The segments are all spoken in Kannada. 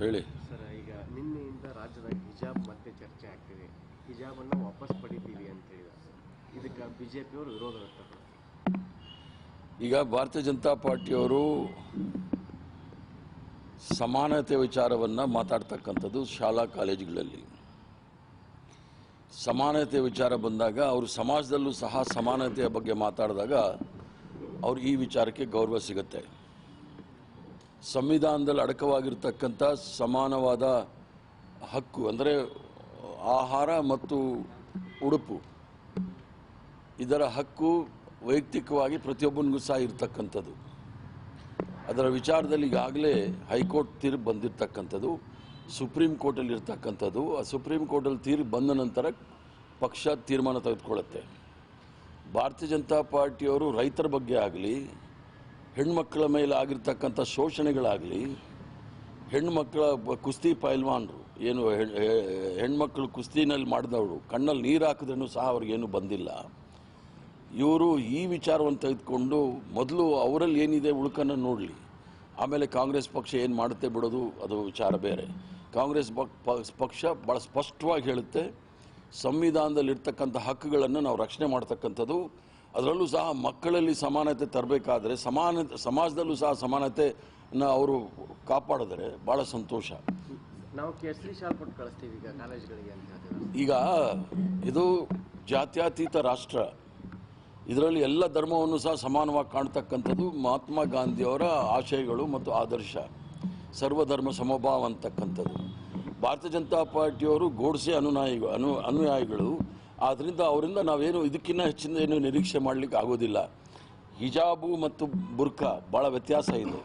ಹೇಳಿ. ಸರ್ ಈಗ ನಿನ್ನೆಯಿಂದ ರಾಜ್ಯದ ಹಿಜಾಬ್ ಮತ್ತೆ ಚರ್ಚೆ ಆಗ್ತಿದೆ. ಹಿಜಾಬನ್ನು ವಾಪಸ್ ಪಡಿತೀವಿ ಅಂತ ಹೇಳಿದ್ದಾರೆ ಇದಕ್ಕೆ ಬಿ ಜೆ ಪಿಯವರು ವಿರೋಧ ವ್ಯಕ್ತಪಡಿಸ್ತಾರೆ ಈಗ ಭಾರತೀಯ ಜನತಾ ಪಾರ್ಟಿಯವರು ಸಮಾನತೆ ವಿಚಾರವನ್ನು ಮಾತಾಡ್ತಕ್ಕಂಥದ್ದು ಶಾಲಾ ಕಾಲೇಜುಗಳಲ್ಲಿ. ಸಮಾನತೆ ವಿಚಾರ ಬಂದಾಗ ಅವರು ಸಮಾಜದಲ್ಲೂ ಸಹ ಸಮಾನತೆಯ ಬಗ್ಗೆ ಮಾತಾಡಿದಾಗ ಅವ್ರು ಈ ವಿಚಾರಕ್ಕೆ ಗೌರವ ಸಿಗುತ್ತೆ. ಸಂವಿಧಾನದಲ್ಲಿ ಅಡಕವಾಗಿರ್ತಕ್ಕಂಥ ಸಮಾನವಾದ ಹಕ್ಕು, ಅಂದರೆ ಆಹಾರ ಮತ್ತು ಉಡುಪು, ಇದರ ಹಕ್ಕು ವೈಯಕ್ತಿಕವಾಗಿ ಪ್ರತಿಯೊಬ್ಬನಿಗೂ ಸಹ ಇರತಕ್ಕಂಥದ್ದು. ಅದರ ವಿಚಾರದಲ್ಲಿ ಈಗಾಗಲೇ ಹೈಕೋರ್ಟ್ ತೀರ್ಪು ಬಂದಿರತಕ್ಕಂಥದ್ದು, ಸುಪ್ರೀಂ ಕೋರ್ಟಲ್ಲಿ ಇರ್ತಕ್ಕಂಥದ್ದು. ಆ ಸುಪ್ರೀಂ ಕೋರ್ಟಲ್ಲಿ ತೀರ್ಪು ಬಂದ ನಂತರ ಪಕ್ಷ ತೀರ್ಮಾನ ತೆಗೆದುಕೊಳ್ಳುತ್ತೆ. ಭಾರತೀಯ ಜನತಾ ಪಾರ್ಟಿಯವರು ರೈತರ ಬಗ್ಗೆ ಆಗಲಿ ಹೆಣ್ಮಕ್ಕಳ ಮೇಲೆ ಆಗಿರ್ತಕ್ಕಂಥ ಶೋಷಣೆಗಳಾಗಲಿ, ಹೆಣ್ಮಕ್ಳ ಕುಸ್ತಿ ಪೈಲ್ವಾನ್ರು, ಏನು ಹೆಣ್ಮಕ್ಳು ಕುಸ್ತಿನಲ್ಲಿ ಮಾಡಿದವರು, ಕಣ್ಣಲ್ಲಿ ನೀರು ಹಾಕಿದ್ರೂ ಸಹ ಅವ್ರಿಗೇನು ಬಂದಿಲ್ಲ. ಇವರು ಈ ವಿಚಾರವನ್ನು ತೆಗೆದುಕೊಂಡು ಮೊದಲು ಅವರಲ್ಲಿ ಏನಿದೆ ಉಳುಕನ್ನು ನೋಡಲಿ. ಆಮೇಲೆ ಕಾಂಗ್ರೆಸ್ ಪಕ್ಷ ಏನು ಮಾಡುತ್ತೆ ಬಿಡೋದು, ಅದು ವಿಚಾರ ಬೇರೆ. ಕಾಂಗ್ರೆಸ್ ಪಕ್- ಪಕ್ಷ ಭಾಳ ಸ್ಪಷ್ಟವಾಗಿ ಹೇಳುತ್ತೆ, ಸಂವಿಧಾನದಲ್ಲಿರ್ತಕ್ಕಂಥ ಹಕ್ಕುಗಳನ್ನು ನಾವು ರಕ್ಷಣೆ ಮಾಡ್ತಕ್ಕಂಥದ್ದು ಅದರಲ್ಲೂ ಸಹ ಮಕ್ಕಳಲ್ಲಿ ಸಮಾನತೆ ತರಬೇಕಾದ್ರೆ ಸಮಾನ ಸಮಾಜದಲ್ಲೂ ಸಹ ಸಮಾನತೆನ ಅವರು ಕಾಪಾಡಿದ್ರೆ ಭಾಳ ಸಂತೋಷ. ನಾವು ಕೇಸರಿ ಶಾಲ್ ಕೊಟ್ಟು ಕಳಿಸ್ತೀವಿ ಈಗ ಕಾಲೇಜ್ಗಳಿಗೆ ಅಂತ ಹೇಳ್ತಿದ್ದಾರೆ ಈಗ ಇದು ಜಾತ್ಯತೀತ ರಾಷ್ಟ್ರ. ಇದರಲ್ಲಿ ಎಲ್ಲ ಧರ್ಮವನ್ನು ಸಹ ಸಮಾನವಾಗಿ ಕಾಣ್ತಕ್ಕಂಥದ್ದು ಮಹಾತ್ಮ ಗಾಂಧಿಯವರ ಆಶಯಗಳು ಮತ್ತು ಆದರ್ಶ. ಸರ್ವಧರ್ಮ ಸಮಭಾವ ಅಂತಕ್ಕಂಥದ್ದು. ಭಾರತೀಯ ಜನತಾ ಪಾರ್ಟಿಯವರು ಗೋಡ್ಸೆ ಅನುನಾಯಿ ಅನು ಅನುಯಾಯಿಗಳು ಆದ್ದರಿಂದ ಅವರಿಂದ ನಾವೇನು ಇದಕ್ಕಿಂತ ಹೆಚ್ಚಿನ ಏನು ನಿರೀಕ್ಷೆ ಮಾಡಲಿಕ್ಕೆ ಆಗೋದಿಲ್ಲ. ಹಿಜಾಬು ಮತ್ತು ಬುರ್ಖಾ ಭಾಳ ವ್ಯತ್ಯಾಸ ಇದೆ.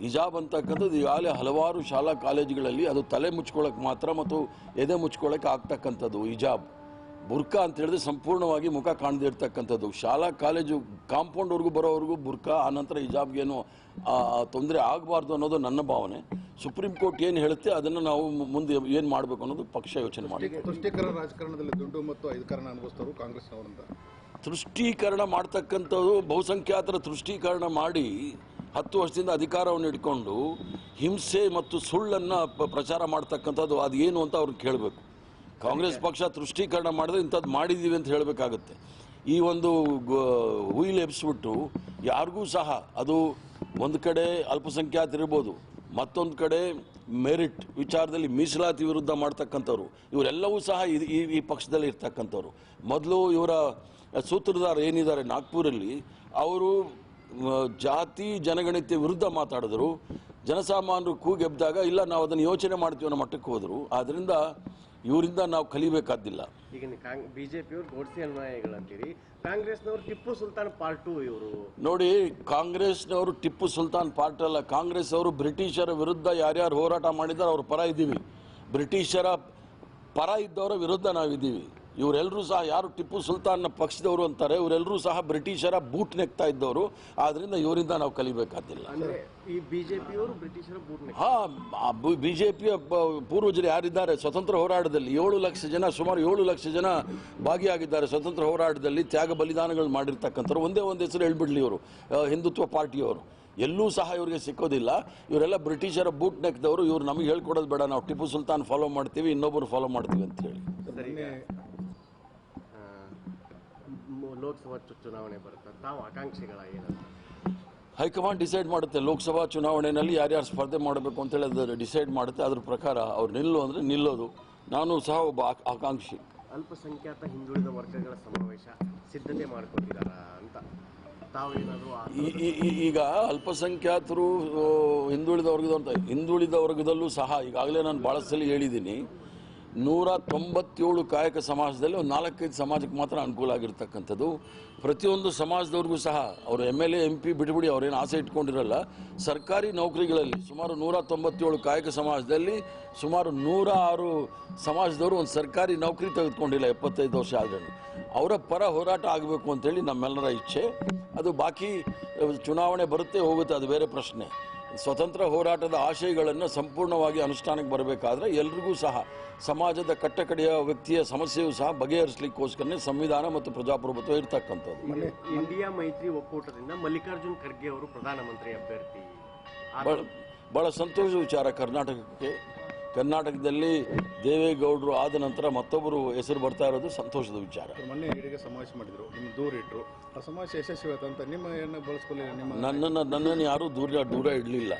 ಹಿಜಾಬ್ ಅಂತಕ್ಕಂಥದ್ದು ಈಗಾಗಲೇ ಹಲವಾರು ಶಾಲಾ ಕಾಲೇಜುಗಳಲ್ಲಿ ಅದು ತಲೆ ಮುಚ್ಕೊಳ್ಳೋಕೆ ಮಾತ್ರ ಮತ್ತು ಎದೆ ಮುಚ್ಕೊಳ್ಳೋಕೆ ಆಗ್ತಕ್ಕಂಥದ್ದು ಹಿಜಾಬ್. ಬುರ್ಕಾ ಅಂತ ಹೇಳಿದ್ರೆ ಸಂಪೂರ್ಣವಾಗಿ ಮುಖ ಕಾಣದೇ ಇರ್ತಕ್ಕಂಥದ್ದು. ಶಾಲಾ ಕಾಲೇಜು ಕಾಂಪೌಂಡ್ವರೆಗೂ ಬರೋವರೆಗೂ ಬುರ್ಕಾ ಆನಂತರ ಹಿಜಾಬ್ಗೇನು ತೊಂದರೆ ಆಗಬಾರ್ದು ಅನ್ನೋದು ನನ್ನ ಭಾವನೆ. ಸುಪ್ರೀಂ ಕೋರ್ಟ್ ಏನು ಹೇಳುತ್ತೆ ಅದನ್ನು ನಾವು ಮುಂದೆ ಏನು ಮಾಡಬೇಕು ಅನ್ನೋದು ಪಕ್ಷ ಯೋಚನೆ ಮಾಡಿ ತುಷ್ಟೀಕರಣ ರಾಜಕಾರಣದಲ್ಲಿ ದುಡ್ಡು ಮತ್ತು ಅಧಿಕಾರನ ಅನುಭವಿಸ್ತಾರೆ ಕಾಂಗ್ರೆಸ್ನವರಂತ ತೃಷ್ಟೀಕರಣ ಮಾಡ್ತಕ್ಕಂಥದ್ದು ಬಹುಸಂಖ್ಯಾತರ ತೃಷ್ಟೀಕರಣ ಮಾಡಿ ಹತ್ತು ವರ್ಷದಿಂದ ಅಧಿಕಾರವನ್ನು ಇಟ್ಕೊಂಡು ಹಿಂಸೆ ಮತ್ತು ಸುಳ್ಳನ್ನು ಪ್ರಚಾರ ಮಾಡ್ತಕ್ಕಂಥದ್ದು ಅದು ಏನು ಅಂತ ಅವ್ರಿಗೆ ಕೇಳಬೇಕು. ಕಾಂಗ್ರೆಸ್ ಪಕ್ಷ ತುಷ್ಟೀಕರಣ ಮಾಡಿದ್ರೆ ಇಂಥದ್ದು ಮಾಡಿದ್ದೀವಿ ಅಂತ ಹೇಳಬೇಕಾಗುತ್ತೆ. ಈ ಒಂದು ಹುಯಿಲ್ ಎಬ್ಸ್ಬಿಟ್ಟು ಯಾರಿಗೂ ಸಹ ಅದು ಒಂದು ಕಡೆ ಅಲ್ಪಸಂಖ್ಯಾತರಿರ್ಬೋದು ಮತ್ತೊಂದು ಕಡೆ ಮೆರಿಟ್ ವಿಚಾರದಲ್ಲಿ ಮೀಸಲಾತಿ ವಿರುದ್ಧ ಮಾಡ್ತಕ್ಕಂಥವ್ರು ಇವರೆಲ್ಲವೂ ಸಹ ಇದು- ಈ ಈ ಪಕ್ಷದಲ್ಲಿ ಇರ್ತಕ್ಕಂಥವ್ರು. ಮೊದಲು ಇವರ ಸೂತ್ರಧಾರ ಏನಿದ್ದಾರೆ ನಾಗ್ಪುರಲ್ಲಿ ಅವರು ಜಾತಿ ಜನಗಣತಿ ವಿರುದ್ಧ ಮಾತಾಡಿದ್ರು ಜನಸಾಮಾನ್ಯರು ಕೂಗೆಬ್ದಾಗ ಇಲ್ಲ ನಾವು ಅದನ್ನು ಯೋಚನೆ ಮಾಡ್ತೀವಿ ಅನ್ನೋ ಮಟ್ಟಕ್ಕೆ ಹೋದರು. ಆದ್ದರಿಂದ ಇವರಿಂದ ನಾವು ಕಲಿಬೇಕಾದಿಲ್ಲ ಈಗ ಬಿ ಜೆ ಪಿಯವರು ಗೋಡ್ಸೆ ಅನುಯಾಯಿಗಳು ಅಂತೀರಿ. ಕಾಂಗ್ರೆಸ್ನವರು ಟಿಪ್ಪು ಸುಲ್ತಾನ್ ಪಾರ್ಟ್ ಟು ಇವರು. ನೋಡಿ ಕಾಂಗ್ರೆಸ್ನವರು ಟಿಪ್ಪು ಸುಲ್ತಾನ್ ಪಾರ್ಟ್ ಅಲ್ಲ. ಕಾಂಗ್ರೆಸ್ ಅವರು ಬ್ರಿಟಿಷರ ವಿರುದ್ಧ ಯಾರ್ಯಾರು ಹೋರಾಟ ಮಾಡಿದ್ದಾರೆ ಅವ್ರ ಪರ ಇದ್ದೀವಿ. ಬ್ರಿಟಿಷರ ಪರ ಇದ್ದವರ ವಿರುದ್ಧ ನಾವಿದ್ದೀವಿ. ಇವರೆಲ್ಲರೂ ಸಹ ಯಾರು ಟಿಪ್ಪು ಸುಲ್ತಾನ್ನ ಪಕ್ಷದವರು ಅಂತಾರೆ ಇವರೆಲ್ಲರೂ ಸಹ ಬ್ರಿಟಿಷರ ಬೂಟ್ ನೆಕ್ತಾ ಇದ್ದವರು. ಆದ್ರಿಂದ ಇವರಿಂದ ನಾವು ಕಲಿಬೇಕಾದಿಲ್ಲ. ಅಂದ್ರೆ ಈ ಬಿ ಜೆ ಪಿಯ ಬ್ರಿಟಿಷರ ಬೂಟ್ನೆ ಹಾ ಬಿಜೆಪಿಯ ಪೂರ್ವಜರು ಯಾರಿದ್ದಾರೆ? ಸ್ವತಂತ್ರ ಹೋರಾಟದಲ್ಲಿ ಏಳು ಲಕ್ಷ ಜನ ಸುಮಾರು ಏಳು ಲಕ್ಷ ಜನ ಭಾಗಿಯಾಗಿದ್ದಾರೆ ಸ್ವತಂತ್ರ ಹೋರಾಟದಲ್ಲಿ ತ್ಯಾಗ ಬಲಿದಾನಗಳು ಮಾಡಿರ್ತಕ್ಕಂಥವ್ರು. ಒಂದೇ ಒಂದು ಹೆಸರು ಹೇಳ್ಬಿಡ್ಲಿ ಇವರು ಹಿಂದುತ್ವ ಪಾರ್ಟಿಯವರು. ಎಲ್ಲೂ ಸಹ ಇವರಿಗೆ ಸಿಕ್ಕೋದಿಲ್ಲ. ಇವರೆಲ್ಲ ಬ್ರಿಟಿಷರ ಬೂಟ್ ನೆಕ್ದವರು. ಇವ್ರು ನಮಗೆ ಹೇಳ್ಕೊಡೋದು ಬೇಡ. ನಾವು ಟಿಪ್ಪು ಸುಲ್ತಾನ್ ಫಾಲೋ ಮಾಡ್ತೀವಿ ಇನ್ನೊಬ್ಬರು ಫಾಲೋ ಮಾಡ್ತೀವಿ ಅಂತ ಹೇಳಿ. ಲೋಕಸಭಾ ಚುನಾವಣೆ ಬರುತ್ತೆ. ತಾವು ಆಕಾಂಕ್ಷಿಗಳ ಏನಂತ ಹೈಕಮಾಂಡ್ ಡಿಸೈಡ್ ಮಾಡುತ್ತೆ ಲೋಕಸಭಾ ಚುನಾವಣೆಯಲ್ಲಿ ಯಾರ್ಯಾರು ಸ್ಪರ್ಧೆ ಮಾಡಬೇಕು ಅಂತೇಳಿ ಅದು ಡಿಸೈಡ್ ಮಾಡುತ್ತೆ. ಅದ್ರ ಪ್ರಕಾರ ಅವ್ರು ನಿಲ್ಲು ಅಂದರೆ ನಿಲ್ಲೋದು. ನಾನು ಸಹ ಒಬ್ಬ ಆಕ್- ಆಕಾಂಕ್ಷಿ. ಅಲ್ಪಸಂಖ್ಯಾತ ಹಿಂದುಳಿದ ವರ್ಗಗಳ ಸಮಾವೇಶ ಸಿದ್ಧತೆ ಮಾಡ್ಕೊಂಡಿದ್ದಾರ ಅಂತ. ಈಗ ಅಲ್ಪಸಂಖ್ಯಾತರು ಹಿಂದುಳಿದ ವರ್ಗದ ಹಿಂದುಳಿದ ವರ್ಗದಲ್ಲೂ ಸಹ ಈಗಾಗಲೇ ನಾನು ಭಾಳ ಸಲ ಹೇಳಿದ್ದೀನಿ. ನೂರ ತೊಂಬತ್ತೇಳು ಕಾಯಕ ಸಮಾಜದಲ್ಲಿ ಒಂದು ನಾಲ್ಕೈದು ಸಮಾಜಕ್ಕೆ ಮಾತ್ರ ಅನುಕೂಲ ಆಗಿರ್ತಕ್ಕಂಥದ್ದು. ಪ್ರತಿಯೊಂದು ಸಮಾಜದವ್ರಿಗೂ ಸಹ ಅವರು M L A M P ಬಿಟ್ಬಿಡಿ ಅವ್ರೇನು ಆಸೆ ಇಟ್ಕೊಂಡಿರಲ್ಲ, ಸರ್ಕಾರಿ ನೌಕರಿಗಳಲ್ಲಿ ಸುಮಾರು ನೂರ ತೊಂಬತ್ತೇಳು ಕಾಯಕ ಸಮಾಜದಲ್ಲಿ ಸುಮಾರು ನೂರ ಆರು ಸಮಾಜದವರು ಒಂದು ಸರ್ಕಾರಿ ನೌಕರಿ ತೆಗೆದುಕೊಂಡಿಲ್ಲ, ಎಪ್ಪತ್ತೈದು ವರ್ಷ ಆದ್ರೂ ಅವರ ಪರ ಹೋರಾಟ ಆಗಬೇಕು ಅಂತೇಳಿ ನಮ್ಮೆಲ್ಲರ ಇಚ್ಛೆ. ಅದು ಬಾಕಿ, ಚುನಾವಣೆ ಬರುತ್ತೆ ಹೋಗುತ್ತೆ, ಅದು ಬೇರೆ ಪ್ರಶ್ನೆ. ಸ್ವತಂತ್ರ ಹೋರಾಟದ ಆಶಯಗಳನ್ನು ಸಂಪೂರ್ಣವಾಗಿ ಅನುಷ್ಠಾನಕ್ಕೆ ಬರಬೇಕಾದ್ರೆ ಎಲ್ರಿಗೂ ಸಹ ಸಮಾಜದ ಕಟ್ಟಕಡೆಯ ವ್ಯಕ್ತಿಯ ಸಮಸ್ಯೆಯೂ ಸಹ ಬಗೆಹರಿಸಲಿಕ್ಕೋಸ್ಕರನೇ ಸಂವಿಧಾನ ಮತ್ತು ಪ್ರಜಾಪ್ರಭುತ್ವ ಇರತಕ್ಕಂಥದ್ದು. ಇಂಡಿಯಾ ಮೈತ್ರಿ ಒಕ್ಕೂಟದಿಂದ ಮಲ್ಲಿಕಾರ್ಜುನ್ ಖರ್ಗೆ ಅವರು ಪ್ರಧಾನಮಂತ್ರಿ ಅಭ್ಯರ್ಥಿ. ಬಹಳ ಸಂತೋಷ ಸಂತೋಷದ ವಿಚಾರ ಕರ್ನಾಟಕಕ್ಕೆ. ಕರ್ನಾಟಕದಲ್ಲಿ ದೇವೇಗೌಡರು ಆದ ನಂತರ ಮತ್ತೊಬ್ಬರು ಹೆಸರು ಬರ್ತಾ ಇರೋದು ಸಂತೋಷದ ವಿಚಾರ. ಮೊನ್ನೆ ಈಡಿಗೆ ಸಮಾವೇಶ ಮಾಡಿದರು ನಿಮ್ಮ ದೂರ ಇಟ್ಟರು ಆ ಸಮಾವೇಶ ಯಶಸ್ವಿ ನಿಮ್ಮ ಏನು ಬಳಸ್ಕೊಳ್ಳಿಲ್ಲ ನಿಮ್ಮ ನನ್ನನ್ನು ನನ್ನನ್ನು ಯಾರೂ ದೂರ ದೂರ ಇಡಲಿಲ್ಲ.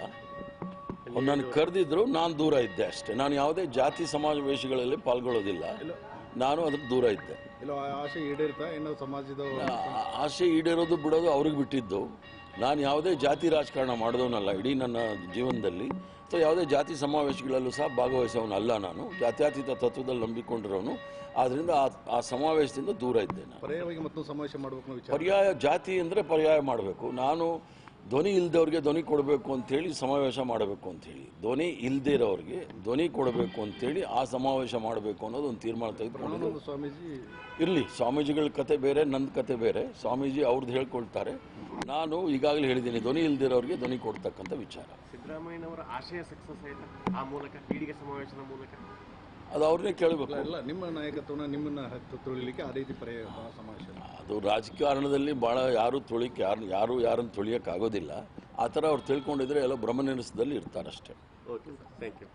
ನನ್ನ ನಾನು ಕರೆದಿದ್ರು ನಾನು ದೂರ ಇದ್ದೆ ಅಷ್ಟೇ. ನಾನು ಯಾವುದೇ ಜಾತಿ ಸಮಾಜ ವೇಷಗಳಲ್ಲಿ ಪಾಲ್ಗೊಳ್ಳೋದಿಲ್ಲ. ನಾನು ಅದಕ್ಕೆ ದೂರ ಇದ್ದೆ. ಆಸೆ ಈಡೇರ್ತಾ ಏನೋ ಸಮಾಜದ ಆಸೆ ಈಡೇರೋದು ಬಿಡೋದು ಅವ್ರಿಗೆ ಬಿಟ್ಟಿದ್ದು. ನಾನು ಯಾವುದೇ ಜಾತಿ ರಾಜಕಾರಣ ಮಾಡಿದವನಲ್ಲ ಇಡೀ ನನ್ನ ಜೀವನದಲ್ಲಿ. ಅಥವಾ ಯಾವುದೇ ಜಾತಿ ಸಮಾವೇಶಗಳಲ್ಲೂ ಸಹ ಭಾಗವಹಿಸೋನಲ್ಲ ನಾನು. ಜಾತ್ಯಾತೀತ ತತ್ವದಲ್ಲಿ ನಂಬಿಕೊಂಡಿರೋನು. ಆದ್ದರಿಂದ ಆ ಆ ಸಮಾವೇಶದಿಂದ ದೂರ ಇದ್ದೇನೆ ಪರ್ಯಾಯವಾಗಿ ಮತ್ತೊಂದು ಸಮಾವೇಶ ಮಾಡಬೇಕು ಪರ್ಯಾಯ ಜಾತಿ ಅಂದರೆ ಪರ್ಯಾಯ ಮಾಡಬೇಕು. ನಾನು ಧ್ವನಿ ಇಲ್ಲದವ್ರಿಗೆ ಧ್ವನಿ ಕೊಡಬೇಕು ಅಂಥೇಳಿ ಸಮಾವೇಶ ಮಾಡಬೇಕು ಅಂಥೇಳಿ ಧ್ವನಿ ಇಲ್ಲದೇ ಇರೋರಿಗೆ ಧ್ವನಿ ಕೊಡಬೇಕು ಅಂಥೇಳಿ ಆ ಸಮಾವೇಶ ಮಾಡಬೇಕು ಅನ್ನೋದು ಒಂದು ತೀರ್ಮಾನ ತೆಗೆದುಕೊಂಡು ಸ್ವಾಮೀಜಿ. ಇರಲಿ ಸ್ವಾಮೀಜಿಗಳ ಕತೆ ಬೇರೆ ನನ್ನ ಕತೆ ಬೇರೆ. ಸ್ವಾಮೀಜಿ ಅವ್ರದ್ದು ಹೇಳ್ಕೊಳ್ತಾರೆ. ನಾನು ಈಗಾಗಲೇ ಹೇಳಿದ್ದೀನಿ ಧ್ವನಿ ಇಲ್ದಿರೋರಿಗೆ ಧ್ವನಿ ಕೊಡ್ತಕ್ಕಂಥ ವಿಚಾರ. ಸಿದ್ದರಾಮಯ್ಯನವರ ಆಶಯ ಸಕ್ಸಸ್ ಆಯ್ತಾ? ಆ ಮೂಲಕ ಪೀಳಿಗೆ ಸಮಾವೇಶದ ಮೂಲಕ? ಅದು ಅವ್ರನ್ನೇ ಕೇಳಬೇಕು. ಇಲ್ಲ ನಿಮ್ಮ ನಾಯಕತ್ವನ ನಿಮ್ಮನ್ನ ಹತ್ತು ತುಳಿಲಿಕ್ಕೆ ಆ ರೀತಿ ಪರ್ಯಾಯ ಸಮಾವೇಶ. ಅದು ರಾಜಕಾರಣದಲ್ಲಿ ಭಾಳ ಯಾರು ತುಳಿಕೆ ಯಾರು ಯಾರು ಯಾರನ್ನು ತುಳಿಯೋಕ್ಕಾಗೋದಿಲ್ಲ. ಆ ಥರ ಅವ್ರು ತಿಳ್ಕೊಂಡಿದ್ರೆ ಎಲ್ಲ ಭ್ರಮನಿರಸದಲ್ಲಿ ಇರ್ತಾರಷ್ಟೇ. Okay thank you